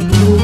Bir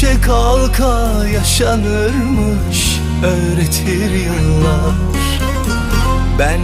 Düşe kalka yaşanırmış öğretir yıllar. Ben